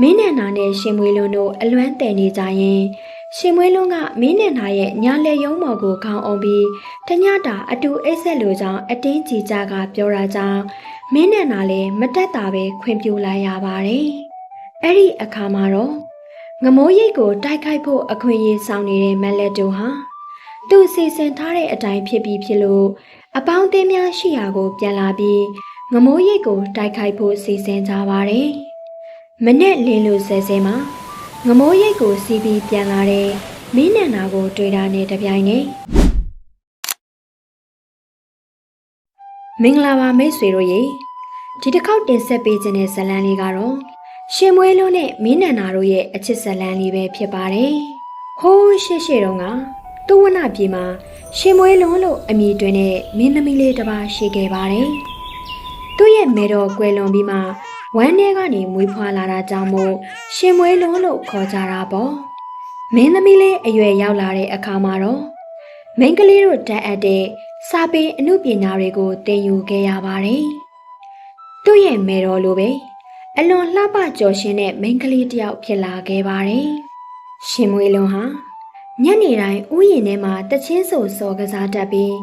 မင်းနဲ့နာနဲ့ရှင်မွေးလုံးတို့အလွမ်းတယ်နေကြရင်ရှင်မွေးလုံးကမင်းနဲ့နာရဲ့ညာလက်ရုံးမော်ကိုခေါင်းအောင်ပြီးတညတာအတူအိတ်ဆက်လိုကြောင်းအတင်းကြီးကြကပြောတာကြောင့်မင်းနဲ့နာလည်းမတက်တာပဲခွင့်ပြုလိုက်ရပါတယ်။အဲ့ဒီအခါမှာတော့ငမိုးရိတ်ကိုတိုက်ခိုက်ဖို့အခွင့်အရေးဆောင်နေတဲ့မက်လက်တို့ဟာသူစီစဉ်ထားတဲ့အတိုင်းဖြစ်ပြီးဖြစ်လို့အပေါင်းအသင်းများရှိရာကိုပြန်လာပြီးငမိုးရိတ်ကိုတိုက်ခိုက်ဖို့စီစဉ်ကြပါတယ်။ မနဲ့လင်းလို့ဆဲဆဲမှာငမိုးရိတ်ကိုစီးပြီးပြန်လာတဲ့မင်းနန္ဒာကိုတွေ့တာနဲ့တပြိုင်နက်မင်္ဂလာပါမိတ်ဆွေတို့ရေဒီတစ်ခေါက်တင်ဆက်ပေးခြင်းတဲ့ဇာတ်လမ်းလေးကတော့ရှင်မွေးလုံးနဲ့မင်းနန္ဒာတို့ရဲ့အချစ်ဇာတ်လမ်းလေးပဲဖြစ်ပါတယ်။ဟိုးရှေ့ရှေ့တုန်းကသူဝနပြည်မှာရှင်မွေးလုံးလို့အမည်တွင်တဲ့မင်းသမီးလေးတစ်ပါးရှိခဲ့ပါတယ်။သူ့ရဲ့မေတော်ကွယ်လွန်ပြီးမှ ဝမ်းထဲကနေမွေးဖွားလာတာကြောင့်မို့ရှင်မွေးလုံးလို့ခေါ်ကြတာပေါ့။မင်းသမီးလေးအရွယ်ရောက်လာတဲ့အခါမှာတော့မိန်းကလေးတို့တက်အပ်တဲ့စာပေအမှုပညာတွေကိုသင်ယူခဲ့ရပါတယ်။သူ့ရဲ့မေတော်လိုပဲအလွန်လှပကြော်ရှင်တဲ့မိန်းကလေးတစ်ယောက်ဖြစ်လာခဲ့ပါတယ်။ရှင်မွေလွန်ဟာညနေတိုင်းဥယျာဉ်ထဲမှာတချင်းဆိုစော်ကစားတတ်ပြီး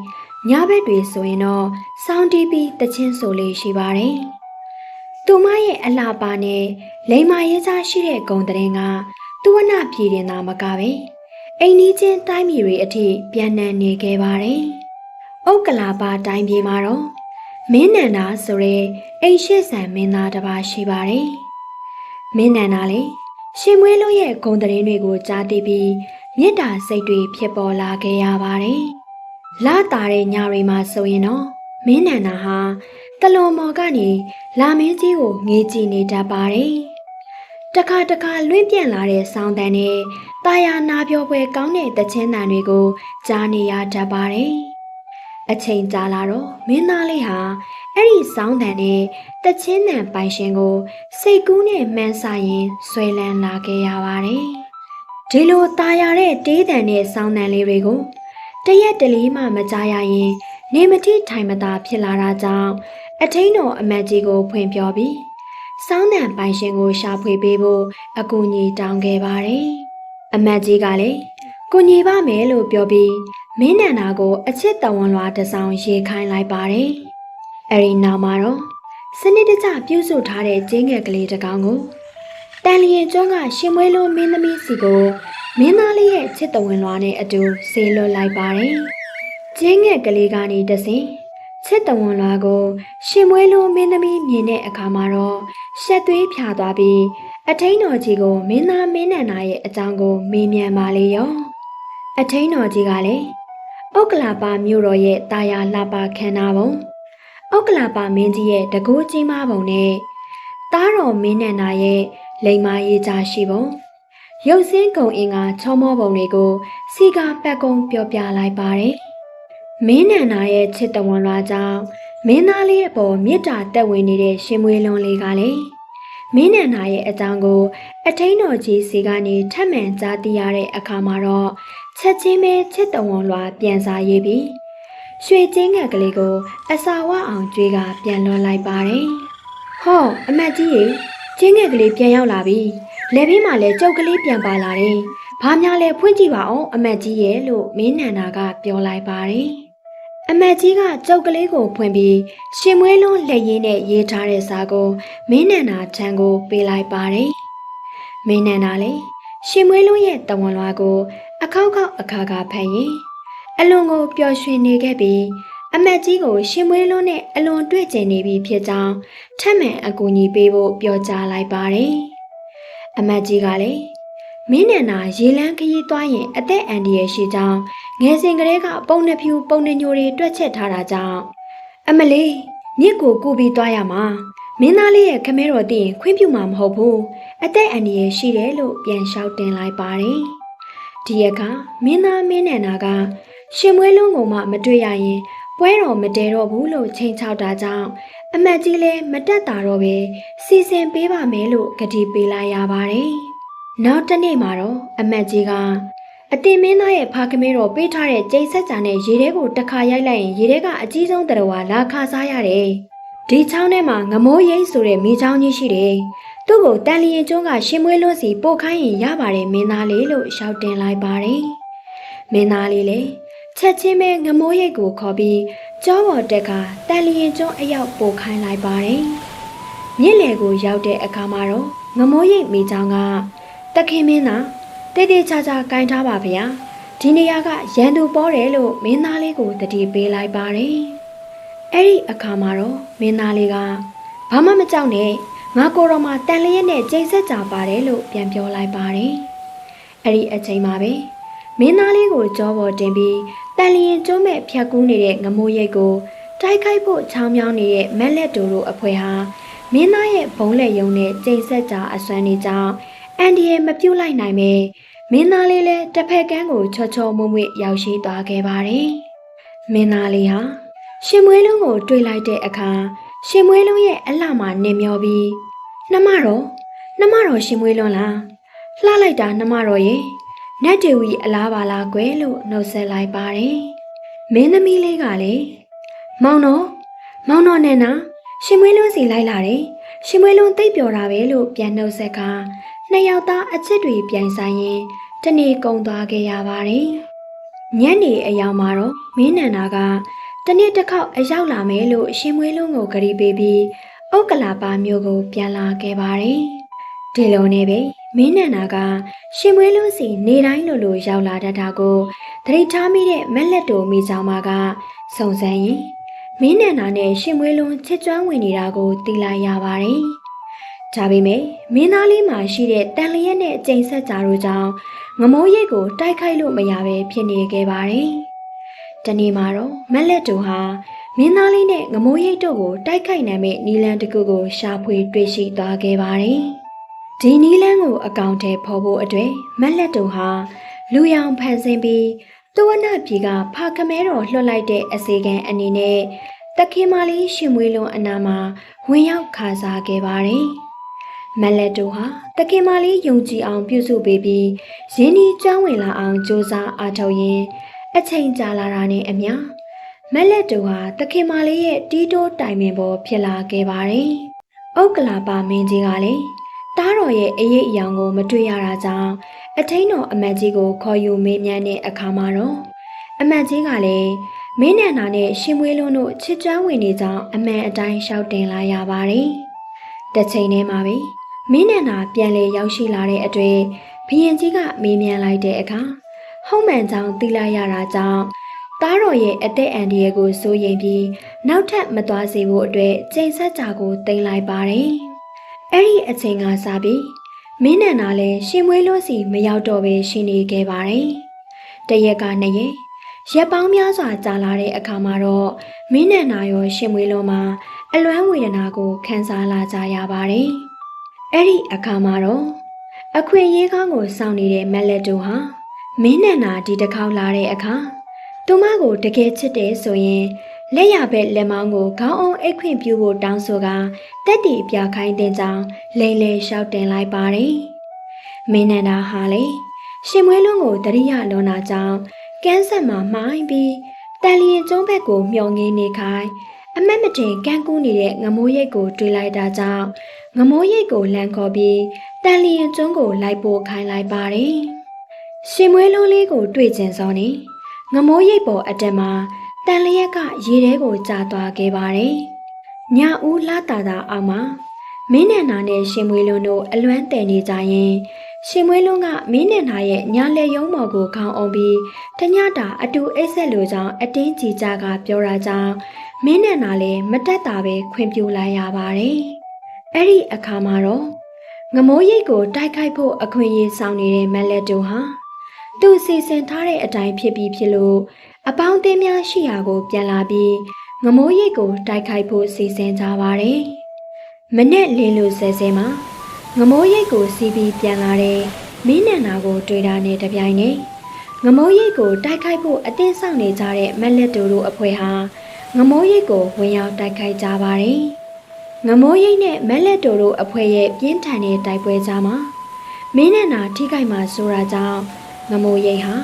ညဘက်တွေဆိုရင်တော့စောင်းတီးပြီးတချင်းဆိုလေးရှိပါတယ်။ သူမရဲ့အလှပါနဲ့လိမ္မာရေးစားရှိတဲ့ဂုံတဲ့ကသူဝနပြည်တင်သာမကပဲအိမ်နီးချင်းတိုင်းပြည်တွေအထိပြန်နှံနေခဲ့ပါတယ်။ဥက္ကလာပါတိုင်းပြည်မှာတော့မင်းနန္ဒာဆိုရဲအိမ်ရှိဆန်မင်းသားတစ်ပါးရှိပါတယ်။မင်းနန္ဒာလေရှင်မွေးလို့ရဲ့ဂုံတရင်တွေကိုကြားသိပြီးမေတ္တာစိတ်တွေဖြစ်ပေါ်လာခဲ့ရပါတယ်။လာတာတဲ့ညတွေမှာဆိုရင်တော့မင်းနန္ဒာဟာ တလွန်မော်ကနေလာမင်းကြီးကိုငေးကြည့်နေတတ်ပါတယ်။တခါတခါလွင့်ပြန့်လာတဲ့ဆောင်းတန်နဲ့တာယာနာပြောပွဲကောင်းတဲ့တခြင်းတန်တွေကိုကြားနေရတတ်ပါတယ်။အချိန်ကြာလာတော့မင်းသားလေးဟာအဲ့ဒီဆောင်းတန်နဲ့တချင်းတန်ပိုင်ရှင်ကို စိတ်ကူးနဲ့မှန်းဆရင်ဆွဲလန်းလာခဲ့ရပါတယ်။ဒီလိုตาရတဲ့တေးတန်နဲ့ဆောင်းတန်လေးတွေကိုတရက်တလေးမှမကြားရရင် နေမတိထိုင်မသာဖြစ်လာတာကြောင့် အထင်းတော်အမတ်ကြီးကိုဖွင့်ပြောပြီးစောင်းတန်ပိုင်ရှင်ကိုရှာဖွေပေးဖို့အကူအညီတောင်းခဲ့ပါတယ်။အမတ်ကြီးကလည်းကူညီပါမယ်လို့ပြောပြီးမင်းနန္ဒာကိုအချစ်တဝန်လွာတစ်ဆောင်ရေးခိုင်းလိုက်ပါတယ်။အဲဒီနောက်မှာတော့စနစ်တကျပြုစုထားတဲ့ကျင်းငယ်ကလေးတစ်ကောင်ကိုတန်လျင်ကျွန်းကရှင်မွေးလုံးမင်းသမီးစီကိုမင်းသားလေးရဲ့ချစ်တဝန်လွာနဲ့အတူဆေးလွတ်လိုက်ပါတယ်။ကျင်းငယ်ကလေးကနေတဆင် ချစ်တဝန်လွာကိုရှင်မွေးလုံးမင်းသမီးမြင်တဲ့အခါမှာတော့ရှက်သွေးဖြာသွားပြီးအထင်းတော်ကြီးကိုမင်းသားမင်းနန္ဒာရဲ့အကြောင်းကိုမေးမြန်းပါလေရော။အထင်းတော်ကြီးကလည်းဥက္ကလာပါမြို့တော်ရဲ့တာယာလှပခန္ဓာပုံဥက္ကလာပါမင်းကြီးရဲ့တကိုးကြီးမားပုံနဲ့တားတော်မင်းနန္ဒာရဲ့လိမ္မာရေးကြရှိပုံရုပ်စင်းကုံအင်ကချောမောပုံတွေကိုစီကာပတ်ကုံပြောပြလိုက်ပါတယ် မင်းနန္ဒာရဲ့ချစ်တဝန်လွားကြောင့်မင်းသားလေးအပေါ်မေတ္တာတက်ဝင်နေတဲ့ရှင်မွေလွန်လေးကလည်းမင်းနန္ဒာရဲ့အကြောင်းကို အထင်းတော်ကြီးစီကနေထပ်မံကြားသိရတဲ့အခါမှာတော့ချက်ချင်းပဲချစ်တဝန်လွာပြန်စားရေးပြီးရွှေချင်းငက်ကလေးကိုအစာဝအောင်ကျွေးကပြန်လွှတ်လိုက်ပါတယ်။ဟောအမတ်ကြီးရေချင်းငက်ကလေးပြန်ရောက်လာပြီ။လက်ဘေးမှာလည်းကြောက်ကလေးပြန်ပါလာတယ်။ ဘာများလဲဖွင့်ကြည့်ပါအောင်အမတ်ကြီးရဲ့လို့မင်းနန္ဒာကပြောလိုက်ပါတယ်။အမတ်ကြီးကကြောက်ကလေးကိုဖွင့်ပြီးရှင်မွေးလုံးလက်ရင်းနဲ့ရေးထားတဲ့စာကိုမင်းနန္ဒာထံကိုပေးလိုက်ပါတယ်။မင်းနန္ဒာလည်းရှင်မွေးလုံးရဲ့တဝန်လွားကို အခောက်ခောက်အခါခါဖတ်ရင်အလွန်ကိုပျော်ရွှင်နေခဲ့ပြီးအမတ်ကြီးကိုရှင်မွေးလုံးနဲ့အလွန်တွေ့ကျင်နေပြီဖြစ်ကြောင်းထပ်မံအကူအညီပေးဖို့ပြောကြားလိုက်ပါတယ်။အမတ်ကြီးကလည်း မင်းနန္ဒာရေလန်းခရီးသွားရင်အသက်အန္တရာယ်ရှိကြောင်းငယ်စဉ်ကလေးကပုံနှဖြူပုံနှညိုတွေတွက်ချက်ထားတာကြောင့်အမလေးမြစ်ကိုကူပြီးသွားရမှာမင်းသားလေးရဲ့ခမဲတော်တည်ရင်ခွင့်ပြုမှာမဟုတ်ဘူးအသက်အန္တရာယ်ရှိတယ်လို့ပြန်လျှောက်တင်လိုက်ပါတယ်ဒီရကမင်းသားမင်းနန္ဒာကရှင်မွေးလုံးကိုမှမတွေ့ရရင်ပွဲတော်မတဲတော့ဘူးလို့ချိန်ချောက်တာကြောင့်အမတ်ကြီးလည်းမတက်တာတော့ပဲစီစဉ်ပေးပါမယ်လို့ကတိပေးလိုက်ရပါတယ် နောက်တစ်နေ့မှာတော့အမတ်ကြီးကအတင်မင်းသားရဲ့ဖာကမဲတော်ပေးထားတဲ့ကျိတ်ဆက်ကြနဲ့ရေထဲကိုတစ်ခါရိုက်လိုက်ရင်ရေထဲကအကြီးဆုံးတရဝါလာခါစားရတယ်။မဒီချောင်းထဲမှာငမိုးရိပ်ဆိုတဲ့မိချောင်းကြီးရှိတယ်။သူ့ကိုတန်လျင်ကျွန်းကရှင်မွေးလွန်းစီပို့ခိုင်းရင်ရပါတယ်မင်းသားလေးလို့ရှောက်တင်လိုက်ပါတယ်။မင်းသားလေးလည်းချက်ချင်းပဲငမိုးရိပ်ကိုခေါ်ပြီးကြောပေါ်တက်ကတန်လျင်ကျွန်းအရောက်ပို့ခိုင်းလိုက်ပါတယ်။မြင့်လေကိုရောက်တဲ့အခါမှာတော့ငမိုးရိပ်မိချောင်းက တခင်မင်းသားတေးသေးချာချာကင်ထားပါဗျာ။ဒီနေရာကရန်သူပေါ်တယ်လို့မင်းသားလေးကိုတတိပေးလိုက်ပါတယ်။အဲ့ဒီအခါမှာတော့မင်းသားလေးကဘာမှမကြောက်နဲ့ငါကိုယ်တော်မှာတန်လျက်နဲ့ကျိန်ဆက်ကြပါတယ်လို့ပြန်ပြောလိုက်ပါတယ်။အဲ့ဒီအချိန်မှာပဲမင်းသားလေးကိုကြောပေါ်တင်ပြီးတန်လျင်ကျွန်းမဲ့ဖြတ်ကူးနေတဲ့ငမိုးရိတ်ကိုတိုက်ခိုက်ဖို့ချောင်းမြောင်းနေတဲ့မက်လက်တိုတို့အဖွဲဟာမင်းသားရဲ့ဘုံလက်ယုံနဲ့ကျိန်ဆက်ကြအစွမ်းနေကြောင်း အန်ဒီရဲ့မပြုတ်လိုက်နိုင်ပဲမင်းသားလေးလည်းတစ်ဖက်ကန်းကိုချောချောမွမွေ့ရောက်ရှိသွားခဲ့ပါတယ်။မင်းသားလေးဟာရှင်မွေးလုံးကိုတွေ့လိုက်တဲ့အခါရှင်မွေးလုံးရဲ့အလှမှာနင်မျောပြီးနှမတော်နှမတော်ရှင်မွေးလုံးလားလှလိုက်တာနှမတော်ရဲ့နတ်တေဝီအလားပါလားကွယ်လို့နှုတ်ဆက်လိုက်ပါတယ်။မင်းသမီးလေးကလည်းမောင်တော်မောင်တော်နဲ့နာရှင်မွေးလုံးစီလိုက်လာတယ်။ရှင်မွေးလုံးသိပ်ပျော်တာပဲလို့ပြန်နှုတ်ဆက်က နှစ်ယောက်သားအချစ်တွေပြိုင်ဆိုင်ရင်တနေ့ကုံသွားခဲ့ရပါတယ်။ညနေအယောင်မှာတော့မင်းနန္ဒာကတနေ့တစ်ခေါက်အရောက်လာမယ်လို့ရှင်မွေးလုံးကိုကြီပေးပြီးဥက္ကလာပါမျိုးကိုပြန်လာခဲ့ပါတယ်။ဒီလိုနဲ့ပဲမင်းနန္ဒာကရှင်မွေးလုံးစီနေတိုင်းလိုလိုရောက်လာတတ်တာကိုသတိထားမိတဲ့မက်လက်တိုမိချောင်းမကစုံစမ်းရင်မင်းနန္ဒာနဲ့ရှင်မွေးလုံးချစ်ကျွမ်းဝင်နေတာကိုသိလိုက်ရပါတယ်။ ဒါပေမဲ့မင်းသားလေးမှာရှိတဲ့တန်လျက်နဲ့အကျိန်ဆက်ကြတို့ကြောင့်ငမိုးရိတ်ကိုတိုက်ခိုက်လို့မရပဲဖြစ်နေခဲ့ပါတယ်။တနေ့မှာတော့မက်လက်တိုဟာမင်းသားလေးနဲ့ငမိုးရိတ်တို့ကိုတိုက်ခိုက်နိုင်မဲ့နီလန်တစ်ခုကိုရှာဖွေတွေ့ရှိသွားခဲ့ပါတယ်။ဒီနီလန်ကိုအကောင့်ထဲဖော်ဖို့အတွက်မက်လက်တိုဟာလူရောင်ဖန်ဆင်းပြီးတဝနပြည်ကဖာခမဲတော်လွှတ်လိုက်တဲ့အစီကံအနေနဲ့တခင်မလေးရှင်မွေးလုံးအနာမှာဝင်ရောက်ခါစားခဲ့ပါတယ်။ မက်လက်တိုဟာတခင်မလေးယုံကြည်အောင်ပြုစုပေးပြီးရင်းနှီးကျွမ်းဝင်လာအောင်စ조사အားထုတ်ရင်းအချိန်ကြာလာတာနဲ့အမျှမက်လက်တူဟာတခင်မလေးရဲ့တီးတိုးတိုင်ပင်ပေါ်ဖြစ်လာခဲ့ပါတယ်။ဥက္ကလာပါမင်းကြီးကလည်းတားတော်ရဲ့အရေးအယောင်ကိုမတွေ့ရတာကြောင့်အထိန်တော်အမတ်ကြီးကိုခေါ်ယူမေးမြန်းတဲ့အခါမှာတော့အမတ်ကြီးကလည်းမင်းနန္ဒာနဲ့ရှင်မွေးလုံးတို့ချစ်ကြွဝင်နေကြောင်းအမှန်အတိုင်းရှောက်တင်လာရပါတယ်။တစ်ချိန်တည်းမှာပဲ မင်းနန္ဒာပြန်လေရောက်ရှိလာတဲ့အတွက်ဘရင်ကြီးကမေးမြန်းလိုက်တဲ့အခါဟုံးမှန်ကြောင်သိလိုက်ရတာကြောင့်သားတော်ရဲ့အသက်အန္တရာယ်ကိုစိုးရိမ်ပြီးနောက်ထပ်မသွားစေဖို့အတွက်ချိန်ဆက်ကြကိုတင်လိုက်ပါတယ်။အဲ့ဒီအချိန်ကစပြီးမင်းနန္ဒာလည်းရှင်မွေးလို့စီမရောက်တော့ပဲရှင်နေခဲ့ပါတယ်။တရက်ကနှစ်ရက်ရက်ပေါင်းများစွာကြာလာတဲ့အခါမှာတော့မင်းနန္ဒာရောရှင်မွေးလုံးမှာအလွမ်းဝေဒနာကိုခံစားလာကြရပါတယ်။ အဲ့ဒီအခါမှာတော့အခွင့်အရေးကောင်းကိုစောင့်နေတဲ့မက်လက်တို့ဟာမင်းနန္ဒာဒီတစ်ခေါက်လာတဲ့အခါသူမကိုတကယ်ချစ်တယ်ဆိုရင်လက်ရဘက်လက်မောင်းကိုခေါင်းအောင်အိတ်ခွင့်ပြုဖို့တောင်းဆိုကတက်တီပြခိုင်းတဲ့ကြောင်းလိန်လေလျှောက်တင်လိုက်ပါတယ်။မင်းနန္ဒာဟာလေရှင်မွေးလုံးကိုတရိယာလွန်နာကြောင်းကန်းဆက်မှာမှိုင်းပြီးတန်လျင်ကျုံးဘက်ကိုမျောငင်းနေခိုင်း အမက်မတင်ကန်းကူးနေတဲ့ငမိုးရိတ်ကိုတွေးလိုက်တာကြောင့်ငမိုးရိတ်ကိုလန်ခေါ်ပြီးတန်လျင်ကျုံးကိုလိုက်ပို့ခိုင်းလိုက်ပါတယ်။ရှင်မွေးလုံးလေးကိုတွေ့ကျင်စောနေငမိုးရိပ်ပေါ်အတက်မှာတန်လျက်က ရေထဲကိုကျသွားခဲ့ပါတယ်။ညဦးလာတာတာအောင်မှာမင်းနန္ဒာနဲ့ရှင်မွေးလွန်းတို့အလွမ်းတည်နေကြရင်ရှင်မွေးလွန်းကမင်းနန္ဒာရဲ့ညာလက်ရုံးမော်ကိုခေါင်းအောင်ပြီးတညတာအတူအိတ်ဆက်လိုကြောင်းအတင်းကြီးကြကပြောတာကြောင့် မင်းနန္ဒာလည်းမတက်တာပဲခွင်ပြူလိုက်ရပါတယ်။အဲ့ဒီအခါမှာတော့ငမိုးရိပ်ကိုတိုက်ခိုက်ဖို့အခွင့်အရေးဆောင်နေတဲ့မက်လက်တို့ဟာသူစီစဉ်ထားတဲ့အတိုင်းဖြစ်ပြီးဖြစ်လို့အပေါင်းအသင်းများရှိရာကို ပြန်လာပြီးငမိုးရိတ်ကိုတိုက်ခိုက်ဖို့စီစဉ်ကြပါတယ်။မနဲ့လင်းလို့ဆဲဆဲမှာငမိုးရိတ်ကိုစီးပြီးပြန်လာတဲ့မင်းနန္နာကို တွေ့တာနဲ့တပြိုင်နက်ငမိုးရိတ်ကိုတိုက်ခိုက်ဖို့အသင်းဆောင်နေကြတဲ့မက်လက်တို့တို့အဖွဲ့ဟာ ငမိုးရိတ်ကိုဝင်ရောက်တိုက်ခိုက်ကြပါတယ်။ငမိုးရိတ်နဲ့မက်လက်တို့တို့အဖွဲ့ရဲ့ပြင်းထန်တဲ့တိုက်ပွဲကြားမှာမင်းနန္နာထိခိုက်မှဆိုတာကြောင့်ငမိုးရိတ်ဟာ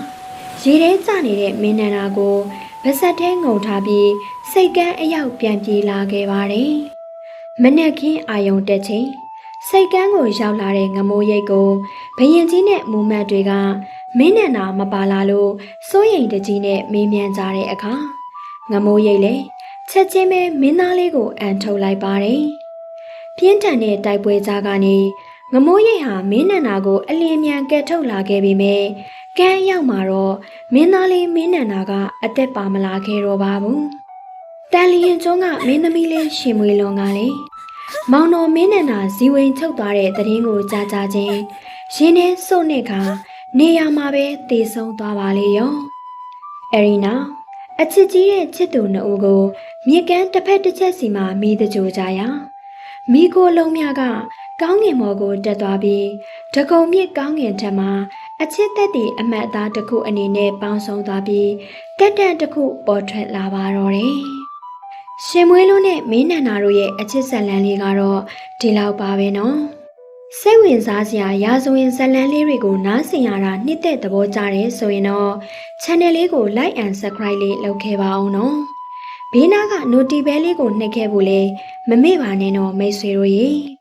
ရေထဲကျနေတဲ့မင်းနန္ဒာကိုဗဆက်ထဲငုံထားပြီးစိတ်ကန်းအရောက်ပြန်ပြေးလာခဲ့ပါတယ်။မနက်ခင်းအာယုံတက်ချိန်စိတ်ကန်းကိုရောက်လာတဲ့ငမိုးရိတ်ကိုဘယင်ကြီးနဲ့မူမတ်တွေကမင်းနဲ့နာမပါလာလို့စိုးရိမ်တကြီးနဲ့မေးမြန်းကြတဲ့အခါ ငမိုးရိတ်လည်းချက်ချင်းပဲမင်းသားလေးကိုအန်ထုတ်လိုက်ပါတယ်။ပြင်းထန်တဲ့တိုက်ပွဲကြားကနေငမိုးရိတ်ဟာမင်းနန္နာကိုအလင်းမြန်ကဲထုတ်လာခဲ့ပေမဲ့ကန်းရောက်မှာတော့မင်းသားလေးမင်းနန္နာကအသက်ပါမလာခဲ့တော့ပါဘူး။တန်လျင်ကျွန်းကမင်းသမီးလေးရှင်မွေလွန်ကလည်းမောင်တော်မင်းနန္နာဇီဝင်ချုပ်သွားတဲ့တရင်ကိုကြားကြခြင်းရင်းနှင်းစုတ်နဲ့ကနေရာမှာပဲတည်ဆုံသွားပါလေရော။အရီနာ အချစ်ကြီးတဲ့ချစ်သူနှစ်ဦးကိုမြေကမ်းတစ်ဖက်တစ်ချက်စီမှာမိတကြိုကြရာမိကိုလုံးမြကကောင်းငင်မော်ကိုတက်သွားပြီးတကုံမြစ်ကောင်းငင်ထက်မှာအချစ်သက်တည်အမတ်အသားတစ်ခုအနေနဲ့ပေါင်းစုံသွားပြီးတက်တန်တစ်ခုပေါ်ထွက်လာပါတော့တယ်။ရှင်မွေးလုံးနဲ့မင်းနန္နာတို့ရဲ့အချစ်ဇလံလေးကတော့ဒီလောက်ပါပဲနော်။ စိတ်ဝင်စားစရာရာဇဝင်ဇလံလေးတွေကိုနားဆင်ရတာနှစ်သက်သဘောကျတယ်ဆိုရင်တော့ channel လေးကို like and subscribe လေးလုပ်ခဲ့ပါအောင်နော်။ဘေးနားက notification လေးကိုနှိပ်ခဲ့ဖို့လေမမေ့ပါနဲ့တော့မိတ်ဆွေတို့ရေ။